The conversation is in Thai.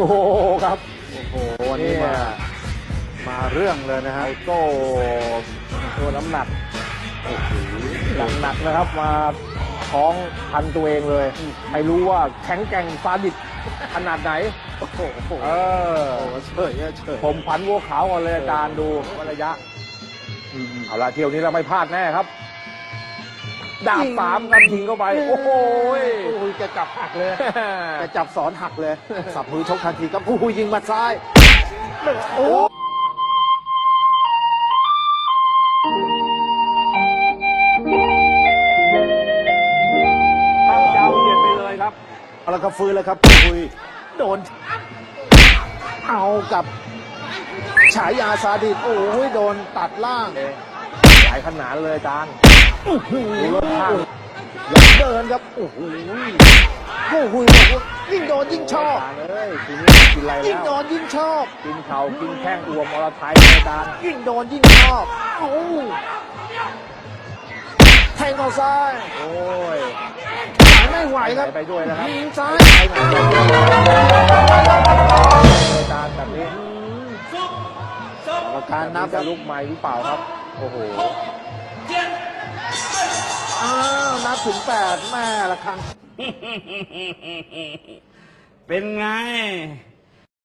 อ้โหครับ โอ้โหวันนี้มาเนี่ยมาเรื่องเลยนะฮะไอโต้ตัวน้ำหนักหนักๆนะครับมาท้องพันตัวเองเลยให้รู้ว่าแข็งแกร่งฟาดิตขนาดไหนโอ้โหเออโอ้โหเฉยเฉยผมพันวัวขาวก่อนเลยอาจารย์ดูว่าระยะอืมเอาละเที่ยวนี้เราไม่พลาดแน่ครับดาบสามกันยิงเข้าไป โอ้โห ยโอ้ยแกจับหักเลยแกจับสอนหักเลย สับมือชกทันทีครับโอ้โหยิงหมัดซ้ายโอ้ตั้งเจ้าเหยียดไปเลยครับเอาละครับฟื้นแล้วครับคุยโดน เอากับ ฉายาซาดิสโอ้ยโดนตัดล่างหลายขนาดเลยอาจารย์ดูรถข้าง ยังเดินครับโอ้โหโอ้โหบอกว่ายิ่งโดนยิ่งชอบอาจารย์เอ้ยทีนี้กินอะไรยิ่งแล้โดวนยิ่งชอบ กินเข่ากินแข้งอวมอรไทยเลยอาจารย์ยิ่งโดนยิ่งชอบโอ้แทงเข้าซ้ายโอ้ยหายไม่ไหวครับไปด้วยนะครับยิงซ้ายไปไหนไปด้วยอาจารย์แบบนี้กรรมการนับคจะรับลุกไม้หรือเปล่าครับ โอ้โหอ้าวนับ ถึงแปดแม่ละครั้ง เป็นไง